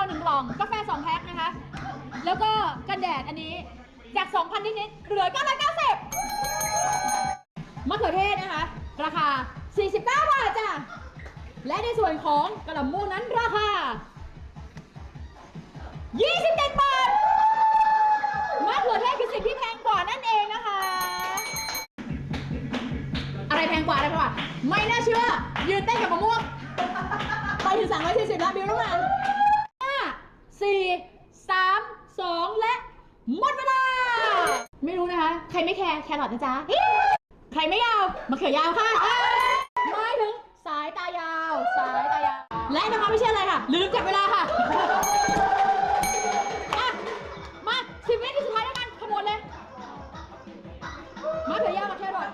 ข้าหนึ่งกล่อง กาแฟสองแพ็คนะคะ แล้วก็กระแดดอันนี้จาก 2,000 นิดนิดเหลือ 990มะเขือเทศนะคะ ราคา 49 บาทจ้ะ และในส่วนของกระหล่ำม่วนั้นราคา 27 บาทมะเขือเทศคือสิ่งที่แพงกว่านั่นเองนะคะ อะไรแพงกว่าอะไรกว่า ไม่น่าเชื่อ ยืนเต้นกับมะม่วงไปถึง340แล้วบิวต้องมา นะคะ ใครไม่แคร์แคร์หลอดนะจ๊ะใครไม่ยาวมาเขือยาวค่ะไม่ถึงสายตายาว สายตายาว และนะคะไม่ใช่อะไรค่ะ ลืมจับเวลาค่ะมาสิบวินที่สุดท้ายแล้วกันขโมยเลยมาเขือยาวมาแคร์หลอด